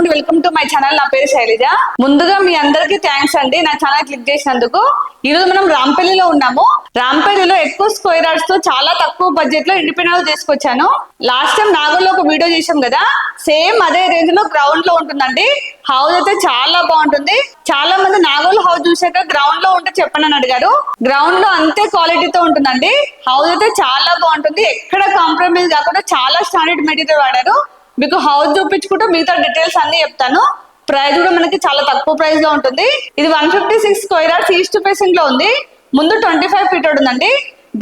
And welcome to my channel నా పేరు శైలజ. ముందుగా మీ అందరికీ థ్యాంక్స్ అండి. నా ఛానల్ క్లిక్ చేసినందుకు. ఈ రోజు మనం రాంపల్లిలో ఉన్నాము. రాంపల్లిలో ఎక్కువ స్క్వేర్ యార్డ్స్తో చాలా తక్కువ బడ్జెట్లో ఇండిపెండెంట్ తీసుకొచ్చాను. లాస్ట్ టైం నాగోల్లో ఒక వీడియో చేసాం కదా? సేమ్ అదే రేంజ్లో గ్రౌండ్లో ఉంటుందండి. హౌస్ అయితే చాలా బాగుంటుంది. చాలా మంది నాగోల్ హౌస్ చూసాక గ్రౌండ్లో ఉంటే చెప్పండి అని అడిగారు. గ్రౌండ్లో అంతే క్వాలిటీతో ఉంటుందండి. హౌస్ అయితే చాలా బాగుంటుంది. ఎక్కడ కాంప్రమైజ్ కాకుండా చాలా స్టాండర్డ్ మెటీరియల్ వాడారు. మీకు హౌస్ చూపించుకుంటూ మిగతా డీటెయిల్స్ అన్ని చెప్తాను. ప్రైస్ కూడా మనకి చాలా తక్కువ ప్రైస్లో ఉంటుంది. ఇది one fifty six square east ఫేసింగ్లో ఉంది. ముందు ట్వంటీ ఫైవ్ ఫీట్ ఉందండి.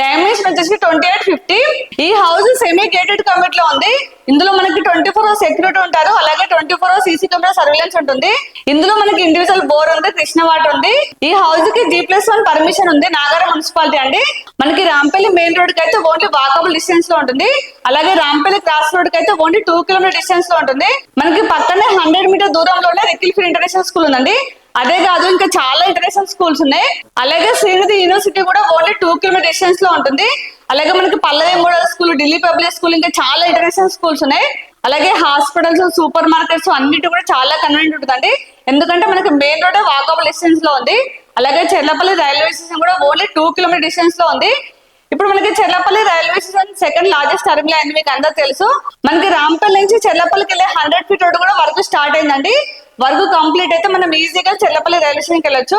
డైమెన్షన్ వచ్చేసి ట్వంటీ ఎయిట్ ఫిఫ్టీ ఈ హౌస్ సెమీ గేటెడ్ కమిట్లో ఉంది. ఇందులో మనకి ట్వంటీ ఫోర్ అవర్స్ సెక్యూరిటీ ఉంటారు. అలాగే twenty four hours CC camera surveillance ఉంటుంది. ఇందులో మనకి ఇండివిజువల్ బోర్ ఉంది కృష్ణ వాటర్ ఉంది. ఈ హౌస్కి జీ ప్లస్ వన్ పర్మిషన్ ఉంది నాగార మున్సిపాలిటీ అండి. మనకి రాంపల్లి మెయిన్ రోడ్కి అయితే ఓన్లీ వాకబుల్ డిస్టెన్స్లో ఉంటుంది. అలాగే రాంపల్లి క్రాస్ రోడ్కి అయితే ఓన్లీ టూ కిలోమీటర్ డిస్టెన్స్లో ఉంటుంది. మనకి పక్కనే హండ్రెడ్ మీటర్ దూరంలోనే రికిల్ఫిల్ ఇంటర్నేషనల్ స్కూల్ ఉందండి. అదే కాదు ఇంకా చాలా ఇంటర్నేషనల్ స్కూల్స్ ఉన్నాయి. అలాగే శ్రీనిధి యూనివర్సిటీ కూడా ఓన్లీ టూ కిలోమీటర్ డిస్టెన్స్లో ఉంటుంది. అలాగే మనకి Pallavi model school Delhi public school ఇంకా చాలా ఇంటర్నేషనల్ స్కూల్స్ ఉన్నాయి. అలాగే హాస్పిటల్స్ సూపర్ మార్కెట్స్ అన్నిటి కూడా చాలా కన్వీనియంట్ ఉంటుందండి. ఎందుకంటే మనకి మెయిన్ రోడ్ వాకబుల్ డిస్టెన్స్లో ఉంది. అలాగే చెర్లపల్లి రైల్వే స్టేషన్ కూడా ఓన్లీ టూ కిలోమీటర్ డిస్టెన్స్లో ఉంది. ఇప్పుడు మనకి Cherlapally railway station second largest terminal అయింది మీకు అందరూ తెలుసు. మనకి రాంపల్లి నుంచి చెర్లపల్లికి వెళ్ళే హండ్రెడ్ ఫీట్ రోడ్ కూడా వరకు స్టార్ట్ అయిందండి. వర్క్ కంప్లీట్ అయితే మనం ఈజీగా చెల్లపల్లి రైల్వే స్టేషన్కి వెళ్ళొచ్చు.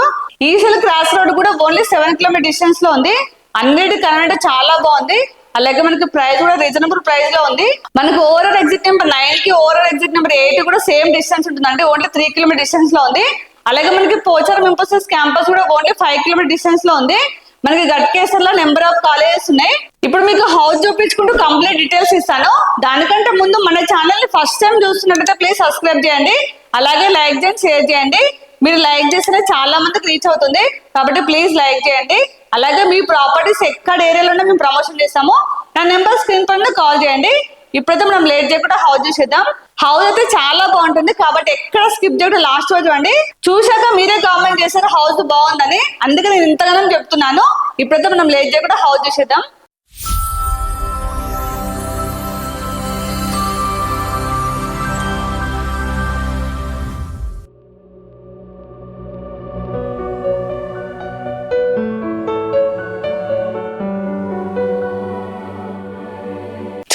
ఈసెల్ క్రాస్ రోడ్ కూడా ఓన్లీ సెవెన్ కిలోమీటర్ డిస్టెన్స్లో ఉంది. అన్నిటి కరెంట్ చాలా బాగుంది. అలాగే మనకి ప్రైస్ కూడా రీజనబుల్ ప్రైస్లో ఉంది. మనకి ఓవరాల్ ఎగ్జిట్ నెంబర్ నైన్కి ఓవరాల్ ఎగ్జిట్ నెంబర్ ఎయిట్ కూడా సేమ్ డిస్టెన్స్ ఉంటుంది. అంటే ఓన్లీ త్రీ కిలోమీటర్ డిస్టెన్స్లో ఉంది. అలాగే మనకి పోచారం ఇంపోసిస్ క్యాంపస్ కూడా ఓన్లీ ఫైవ్ కిలోమీటర్ డిస్టెన్స్లో ఉంది. మనకి గట్కేసర్లో నెంబర్ ఆఫ్ కాలేజెస్ ఉన్నాయి. ఇప్పుడు మీకు హౌస్ చూపించుకుంటూ కంప్లీట్ డీటెయిల్స్ ఇస్తాను. దానికంటే ముందు మన ఛానల్ని ఫస్ట్ టైం చూస్తున్నట్టయితే ప్లీజ్ సబ్స్క్రైబ్ చేయండి. అలాగే లైక్ చేయండి షేర్ చేయండి. మీరు లైక్ చేస్తే చాలా మందికి రీచ్ అవుతుంది. కాబట్టి ప్లీజ్ లైక్ చేయండి. అలాగే మీ ప్రాపర్టీస్ ఎక్కడ ఏరియాలో మేము ప్రమోషన్ చేస్తాము. నా నెంబర్ స్క్రీన్ పైన కాల్ చేయండి. ఇప్పుడైతే మనం లేట్ చేయకుండా హౌస్ చూసేద్దాం. హౌస్ అయితే చాలా బాగుంటుంది. కాబట్టి ఎక్కడ స్కిప్ చేయడం లాస్ట్ రోజు అండి. చూశాక మీరే కామెంట్ చేశారు హౌస్ బాగుందని. అందుకే నేను ఇంతగానో చెప్తున్నాను. ఇప్పుడైతే మనం లేట్ చేయకుండా హౌస్ చూసేద్దాం.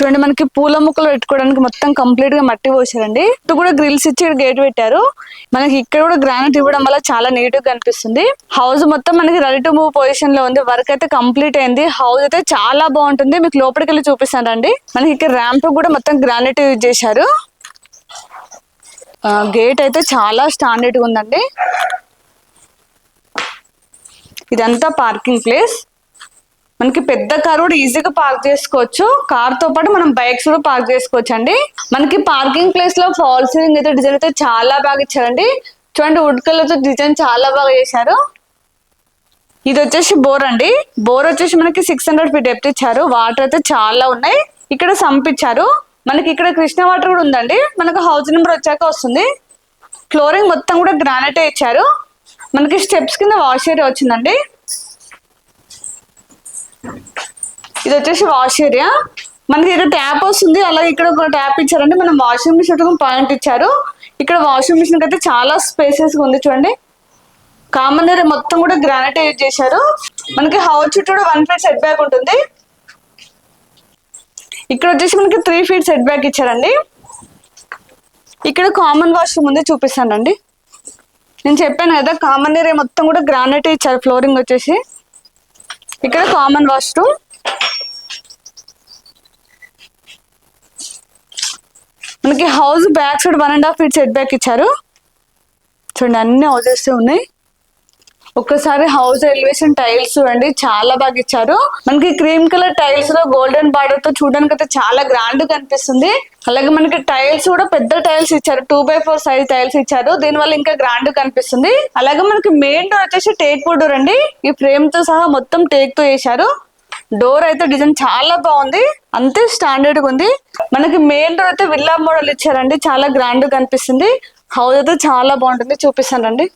చూడండి మనకి పూల మొక్కలు పెట్టుకోవడానికి మొత్తం కంప్లీట్గా మట్టి పోసారండి. ఇటు కూడా గ్రిల్స్ ఇచ్చి గేట్ పెట్టారు. మనకి ఇక్కడ కూడా గ్రానైట్ ఇవ్వడం వల్ల చాలా నీట్గా కనిపిస్తుంది. హౌస్ మొత్తం మనకి రెడీ టు మూవ్ పొజిషన్లో ఉంది. వర్క్ అయితే కంప్లీట్ అయింది. హౌస్ అయితే చాలా బాగుంటుంది. మీకు లోపలికి వెళ్ళి చూపిస్తాను రండి. మనకి ఇక్కడ ర్యాంప్ కూడా మొత్తం గ్రానైట్ యూజ్ చేశారు. గేట్ అయితే చాలా స్టాండర్డ్గా ఉందండి. ఇదంతా పార్కింగ్ ప్లేస్ మనకి పెద్ద కార్ కూడా ఈజీగా పార్క్ చేసుకోవచ్చు. కార్తో పాటు మనం బైక్స్ కూడా పార్క్ చేసుకోవచ్చు అండి మనకి పార్కింగ్ ప్లేస్లో ఫాల్ సీలింగ్ అయితే డిజైన్ అయితే చాలా బాగా ఇచ్చారండి. చూడండి వుడ్ కలర్తో డిజైన్ చాలా బాగా చేశారు. ఇది వచ్చేసి బోర్ అండి. బోర్ వచ్చేసి మనకి సిక్స్ హండ్రెడ్ ఫీట్ డెప్త్ ఇచ్చారు. వాటర్ అయితే చాలా ఉన్నాయి. ఇక్కడ సంపించారు మనకి ఇక్కడ కృష్ణ వాటర్ కూడా ఉందండి. మనకు హౌస్ నెంబర్ వచ్చాక వస్తుంది. ఫ్లోరింగ్ మొత్తం కూడా గ్రానైట్ ఇచ్చారు. మనకి స్టెప్స్ కింద వాష్ ఏరియా వచ్చిందండి. ఇది వచ్చేసి వాష్ ఏరియా మనకి ఇక్కడ ట్యాప్ వస్తుంది. అలాగే ఇక్కడ ఒక ట్యాప్ ఇచ్చారండి మనం వాషింగ్ మిషన్ పాయింట్ ఇచ్చారు. ఇక్కడ వాషింగ్ మిషన్ అయితే చాలా స్పేసెస్ ఉంది చూడండి. కామన్ ఏరియా మొత్తం కూడా గ్రానైట్ యూజ్ చేశారు. మనకి హౌస్ చుట్టూ కూడా వన్ ఫీట్ సెట్ బ్యాక్ ఉంటుంది. ఇక్కడ వచ్చేసి మనకి త్రీ ఫీట్ సెట్ బ్యాక్ ఇచ్చారండి. ఇక్కడ కామన్ వాష్రూమ్ ఉంది చూపిస్తానండి. నేను చెప్పాను కదా కామన్ ఏరియా మొత్తం కూడా గ్రానైట్ ఇచ్చారు. ఫ్లోరింగ్ వచ్చేసి. ఇక్కడ కామన్ వాష్రూమ్ మనకి house back side one and half feet set back ఇచ్చారు. చూడండి అన్ని హౌజెస్ ఉన్నాయి. ఒక్కసారి హౌస్ ఎలివేషన్ టైల్స్ చూడండి చాలా బాగా ఇచ్చారు. మనకి క్రీమ్ కలర్ టైల్స్లో గోల్డెన్ బార్డర్తో చూడడానికి అయితే చాలా గ్రాండ్ కనిపిస్తుంది అలాగే మనకి టైల్స్ కూడా పెద్ద టైల్స్ ఇచ్చారు two by four size tiles ఇచ్చారు. దీని వల్ల ఇంకా గ్రాండ్ కనిపిస్తుంది అలాగే మనకి మెయిన్ డోర్ వచ్చేసి టేక్ వుడ్ డోర్ అండి. ఈ ఫ్రేమ్తో సహా మొత్తం టేక్తో వేశారు డోర్ అయితే డిజైన్ చాలా బాగుంది. అంతే స్టాండర్డ్గా ఉంది. మనకి మెయిన్ డోర్ అయితే విల్లా మోడల్ ఇచ్చారండి. చాలా గ్రాండ్ కనిపిస్తుంది హౌస్ అయితే చాలా బాగుంటుంది. చూపిస్తానండి.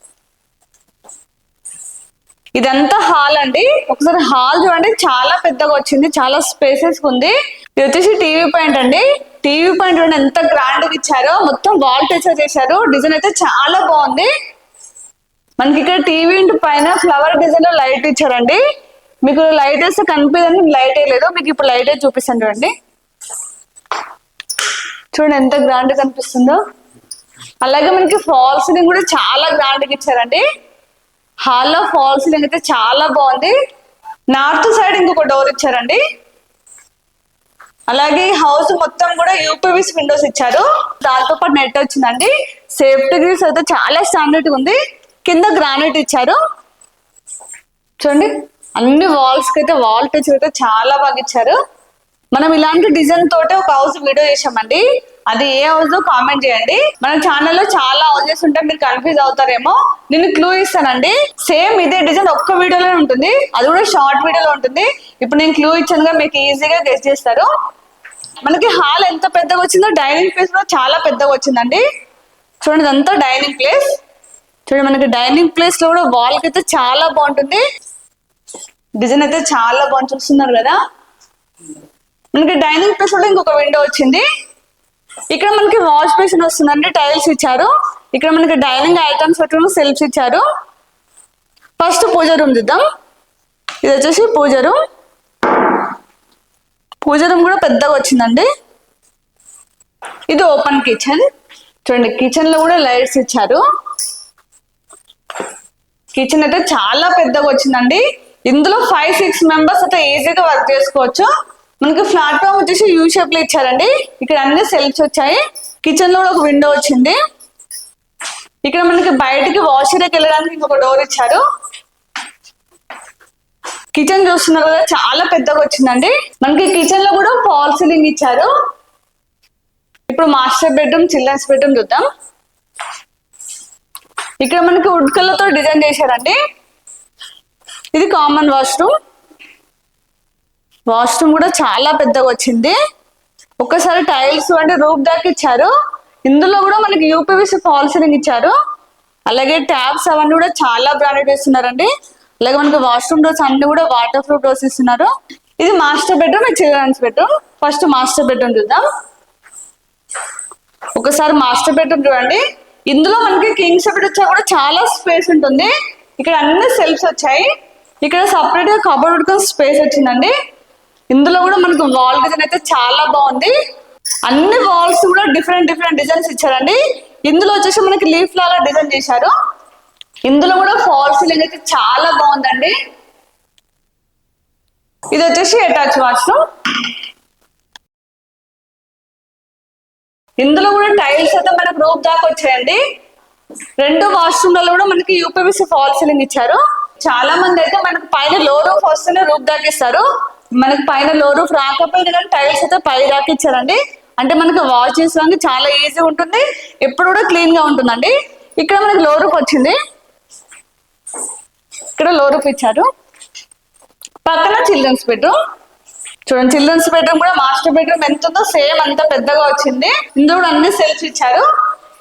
ఇదంతా హాల్ అండి. ఒకసారి హాల్ చూడండి చాలా పెద్దగా వచ్చింది చాలా స్పేసెస్ ఉంది. ఇది వచ్చేసి టీవీ పాయింట్ అండి. టీవీ పాయింట్ చూడండి ఎంత గ్రాండ్ ఇచ్చారో మొత్తం వాల్ టెచర్ చేశారు. డిజైన్ అయితే చాలా బాగుంది. మనకి ఇక్కడ టీవీ ఇంటి పైన ఫ్లవర్ డిజైన్లో లైట్ ఇచ్చారండి. మీకు లైట్ వేస్తే కనిపించదని లైట్ లేదు. మీకు ఇప్పుడు లైట్ చూపిస్తాను చూడండి. చూడండి ఎంత గ్రాండ్ కనిపిస్తుందో. అలాగే మనకి ఫాల్ సీలింగ్ కూడా చాలా గ్రాండ్గా ఇచ్చారండి. హాల్లో ఫాల్ సీలింగ్ అయితే చాలా బాగుంది. నార్త్ సైడ్ ఇంకొక డోర్ ఇచ్చారండి. అలాగే హౌస్ మొత్తం కూడా యూపీవీస్ విండోస్ ఇచ్చారు. దాంతో పాటు నెట్ వచ్చిందండి. సేఫ్టీ గ్రిల్స్ అయితే చాలా స్టాండర్డ్ ఉంది. కింద గ్రానైట్ ఇచ్చారు. చూడండి అన్ని వాల్స్కి అయితే వాల్ టచ్ అయితే చాలా బాగా ఇచ్చారు. మనం ఇలాంటి డిజైన్ తోటే ఒక హౌస్ వీడియో చేసామండి అది ఏ హౌస్ కామెంట్ చేయండి. మన ఛానల్లో చాలా హౌసెస్ ఉంటే మీరు కన్ఫ్యూజ్ అవుతారేమో. నేను క్లూ ఇస్తానండి. సేమ్ ఇదే డిజైన్ ఒక్క వీడియోలో ఉంటుంది. అది కూడా షార్ట్ వీడియోలో ఉంటుంది. ఇప్పుడు నేను క్లూ ఇచ్చానుగా మీకు ఈజీగా గెస్ట్ చేస్తారు. మనకి హాల్ ఎంత పెద్దగా వచ్చిందో డైనింగ్ ప్లేస్ కూడా చాలా పెద్దగా వచ్చిందండి. చూడండి ఇదంతా డైనింగ్ ప్లేస్ చూడండి మనకి డైనింగ్ ప్లేస్లో కూడా వాల్కి అయితే చాలా బాగుంటుంది. డిజైన్ అయితే చాలా బాగుంది. చూస్తున్నారు కదా? మనకి డైనింగ్ ప్లేస్ కూడా ఇంకొక విండో వచ్చింది. ఇక్కడ మనకి వాష్ బేసిన్ వస్తుందండి టైల్స్ ఇచ్చారు. ఇక్కడ మనకి డైనింగ్ ఐటమ్స్ పెట్టుకుని సెల్ఫ్స్ ఇచ్చారు. ఫస్ట్ పూజ రూమ్ చూద్దాం. ఇది వచ్చేసి పూజ రూమ్. పూజ రూమ్ కూడా పెద్దగా వచ్చిందండి. ఇది ఓపెన్ కిచెన్. చూడండి కిచెన్లో కూడా లైట్స్ ఇచ్చారు. కిచెన్ అయితే చాలా పెద్దగా వచ్చిందండి. ఇందులో ఫైవ్ సిక్స్ మెంబర్స్ అయితే ఈజీగా వర్క్ చేసుకోవచ్చు. మనకి ప్లాట్ఫామ్ వచ్చేసి యూ షేప్లో ఇచ్చారండి. ఇక్కడ అన్ని సెల్ఫ్స్ వచ్చాయి. కిచెన్లో కూడా ఒక విండో వచ్చింది. ఇక్కడ మనకి బయటకి వాషర్కి వెళ్ళడానికి ఇంకొక డోర్ ఇచ్చారు. కిచెన్ చూస్తున్నారు కదా చాలా పెద్దగా వచ్చిందండి. మనకి కిచెన్లో కూడా ఫాల్ సీలింగ్ ఇచ్చారు. ఇప్పుడు మాస్టర్ బెడ్రూమ్ చిల్డ్రన్స్ బెడ్రూమ్ చూద్దాం. ఇక్కడ మనకి ఉడ్కలతో డిజైన్ చేశారండి. ఇది కామన్ వాష్రూమ్. వాష్రూమ్ కూడా చాలా పెద్దగా వచ్చింది. ఒక్కసారి టైల్స్ అంటే రూప్ దాకా ఇచ్చారు. ఇందులో కూడా మనకి యూపీవీసీ పాలసీలింగ్ ఇచ్చారు. అలాగే ట్యాబ్స్ అవన్నీ కూడా చాలా బ్రాండెడ్ ఇస్తున్నారండి అలాగే మనకి వాష్రూమ్ డోర్స్ అన్ని కూడా వాటర్ ప్రూఫ్ డోర్స్ ఇస్తున్నారు. ఇది మాస్టర్ బెడ్రూమ్ ఇది children's bedroom. First master bedroom చూద్దాం. ఒకసారి మాస్టర్ బెడ్రూమ్ చూడండి. ఇందులో మనకి కింగ్ సెపరేట్ వచ్చా కూడా చాలా స్పేస్ ఉంటుంది. ఇక్కడ అన్ని సెల్ఫ్స్ వచ్చాయి. ఇక్కడ సపరేట్గా కబోర్డ్ స్పేస్ వచ్చిందండి. ఇందులో కూడా మనకు వాల్ డిజైన్ అయితే చాలా బాగుంది. అన్ని వాల్స్ కూడా డిఫరెంట్ డిఫరెంట్ డిజైన్స్ ఇచ్చారండి. ఇందులో వచ్చేసి మనకి లీఫ్ లాగా డిజైన్ చేశారు. ఇందులో కూడా ఫాల్ సీలింగ్ అయితే చాలా బాగుందండి. ఇది వచ్చేసి అటాచ్ వాష్రూమ్ ఇందులో కూడా టైల్స్ అయితే మనకు రూప్ దాకా వచ్చాయండి. రెండు వాష్రూమ్లలో కూడా మనకి యూపీవీసీ ఫాల్ సీలింగ్ ఇచ్చారు. చాలా మంది అయితే మనకు పైన లో రూఫ్ వస్తేనే రూప్ దాకా ఇస్తారు మనకి పైన లో రూఫ్ రాకపోయినా కానీ టైల్స్ అయితే పై దాకా ఇచ్చారండి. అంటే మనకి వాష్ చేసుకోవడానికి చాలా ఈజీ ఉంటుంది. ఎప్పుడు కూడా క్లీన్గా ఉంటుందండి. ఇక్కడ మనకి లో రూఫ్ వచ్చింది. ఇక్కడ లో రూఫ్ ఇచ్చారు. పక్కన చిల్డ్రన్స్ బెడ్రూమ్. చూడండి చిల్డ్రన్స్ బెడ్రూమ్ కూడా మాస్టర్ బెడ్రూమ్ ఎంత ఉందో సేమ్ అంత పెద్దగా వచ్చింది. ఇందులో కూడా అన్ని సెల్స్ ఇచ్చారు.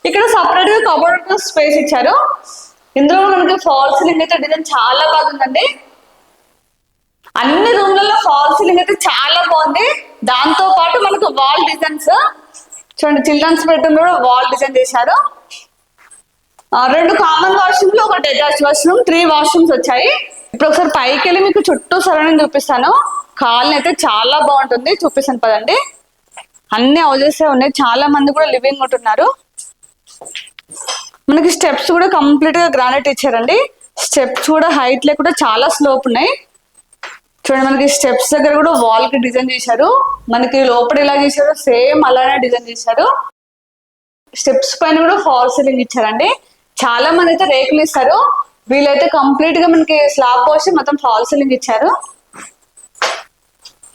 ఇక్కడ సపరేట్గా కబోర్డ్ స్పేస్ ఇచ్చారు. ఇందులో మనకి ఫాల్ సీలింగ్ అయితే డిజైన్ చాలా బాగుందండి. అన్ని రూమ్లలో ఫాల్ సీలింగ్ అయితే చాలా బాగుంది. దాంతో పాటు మనకు వాల్ డిజైన్స్ చూడండి చిల్డ్రన్స్ బెడ్రూమ్ కూడా వాల్ డిజైన్ చేశారు. రెండు కామన్ వాష్రూమ్లు ఒక అటాచ్ వాష్రూమ్ త్రీ వాష్రూమ్స్ వచ్చాయి. ఇప్పుడు ఒకసారి పైకి వెళ్ళి మీకు చుట్టూ సరౌండింగ్ చూపిస్తాను. కాలనీ అయితే చాలా బాగుంటుంది. చూపిస్తాను పదండి. అన్ని హౌజెస్ ఉన్నాయి. చాలా మంది కూడా లివింగ్ ఉంటున్నారు. మనకి స్టెప్స్ కూడా కంప్లీట్గా గ్రానైట్ ఇచ్చారండి. స్టెప్స్ కూడా హైట్లో కూడా చాలా స్లోప్ ఉన్నాయి. చూడండి మనకి స్టెప్స్ దగ్గర కూడా వాల్కి డిజైన్ చేశారు. మనకి లోపల ఎలా చేశారో సేమ్ అలానే డిజైన్ చేశారు. స్టెప్స్ పైన కూడా ఫాల్ సీలింగ్ ఇచ్చారండి. చాలా మంది అయితే రేకులు ఇస్తారు. వీళ్ళైతే కంప్లీట్గా మనకి స్లాబ్ పోసి మొత్తం ఫాల్ సీలింగ్ ఇచ్చారు.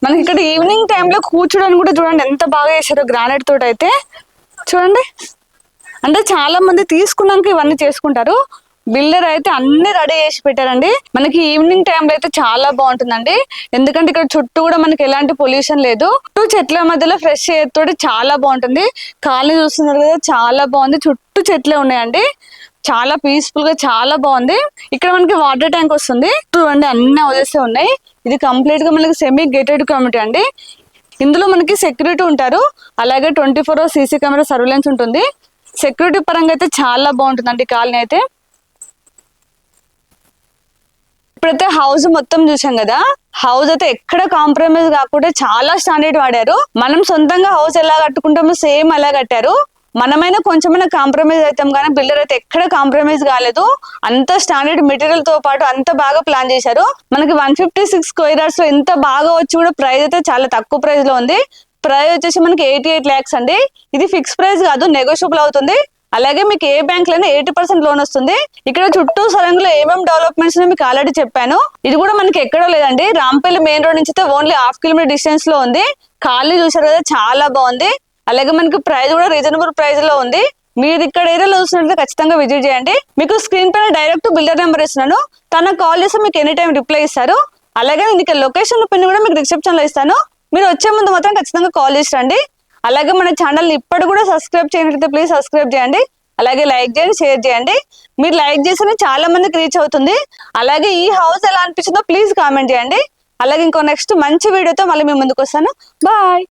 మనకి ఇక్కడ ఈవినింగ్ టైంలో కూర్చోడానికి కూడా చూడండి ఎంత బాగా చేశారు గ్రానైట్ తోటి అయితే చూడండి. అంటే చాలా మంది తీసుకున్నాక ఇవన్నీ చేసుకుంటారు. బిల్డర్ అయితే అన్ని రెడీ చేసి పెట్టారండి. మనకి ఈవినింగ్ టైంలో అయితే చాలా బాగుంటుందండి. ఎందుకంటే ఇక్కడ చుట్టూ కూడా మనకి ఎలాంటి పొల్యూషన్ లేదు. చుట్టూ చెట్ల మధ్యలో ఫ్రెష్ ఎయిర్ తోటి చాలా బాగుంటుంది. కాలనీ చూస్తున్నారు కదా చాలా బాగుంది. చుట్టూ చెట్లే ఉన్నాయండి. చాలా పీస్ఫుల్గా చాలా బాగుంది. ఇక్కడ మనకి వాటర్ ట్యాంక్ వస్తుంది. చూడండి అన్ని వదిలేసే ఉన్నాయి. ఇది కంప్లీట్గా మనకి సెమీ గేటెడ్ కమ్యూనిటీ అండి. ఇందులో మనకి సెక్యూరిటీ ఉంటారు. అలాగే twenty four hours CC camera surveillance ఉంటుంది. సెక్యూరిటీ పరంగా అయితే చాలా బాగుంటుందండి కాలనీ అయితే. ఇప్పుడైతే హౌస్ మొత్తం చూసాం కదా హౌస్ అయితే ఎక్కడ కాంప్రమైజ్ కాకుండా చాలా స్టాండర్డ్ వాడారు. మనం సొంతంగా హౌస్ ఎలా కట్టుకుంటామో సేమ్ అలా కట్టారు. మనమైనా కొంచెమైనా కాంప్రమైజ్ అవుతాం కానీ బిల్డర్ అయితే ఎక్కడ కాంప్రమైజ్ కాలేదు. అంత స్టాండర్డ్ మెటీరియల్తో పాటు అంత బాగా ప్లాన్ చేశారు. మనకి వన్ ఫిఫ్టీ సిక్స్ స్క్వేర్లో ఎంత బాగా వచ్చి కూడా ప్రైస్ అయితే చాలా తక్కువ ప్రైస్లో ఉంది. ప్రైస్ వచ్చేసి మనకి ఎయిటీ ఎయిట్ ల్యాక్స్ అండి. ఇది ఫిక్స్ ప్రైస్ కాదు నెగోషియబుల్ అవుతుంది. అలాగే మీకు ఏ బ్యాంక్లోనే ఎయిటీ పర్సెంట్ లోన్ వస్తుంది. ఇక్కడ చుట్టూ సరంగులో ఏమేమి డెవలప్మెంట్స్ మీకు ఆల్రెడీ చెప్పాను. ఇది కూడా మనకి ఎక్కడో లేదండి. రాంపల్లి మెయిన్ రోడ్ నుంచి అయితే ఓన్లీ హాఫ్ కిలోమీటర్ డిస్టెన్స్లో ఉంది. ఖాళీ చూసారు కదా చాలా బాగుంది. అలాగే మనకి ప్రైస్ కూడా రీజనబుల్ ప్రైస్లో ఉంది. మీరు ఇక్కడ ఏరియాలో చూసినట్లయితే ఖచ్చితంగా విజిట్ చేయండి. మీకు స్క్రీన్ పైన డైరెక్ట్ బిల్డర్ నెంబర్ ఇస్తున్నాను. తనకు కాల్ చేస్తే మీకు ఎనీ టైం రిప్లై ఇస్తారు. అలాగే నేను ఇక్కడ లొకేషన్ పిన్ కూడా మీకు డిస్క్రిప్షన్లో ఇస్తాను. మీరు వచ్చే ముందు మాత్రం ఖచ్చితంగా కాల్ చేసి రండి. అలాగే మన ఛానల్ ఇప్పటి కూడా సబ్స్క్రైబ్ చేయనట్లయితే ప్లీజ్ సబ్స్క్రైబ్ చేయండి. అలాగే లైక్ చేయండి షేర్ చేయండి. మీరు లైక్ చేస్తేనే చాలా మందికి రీచ్ అవుతుంది. అలాగే ఈ హౌస్ ఎలా అనిపించిందో ప్లీజ్ కామెంట్ చేయండి. అలాగే ఇంకో నెక్స్ట్ మంచి వీడియోతో మళ్ళీ మీ ముందుకు వస్తాను. బాయ్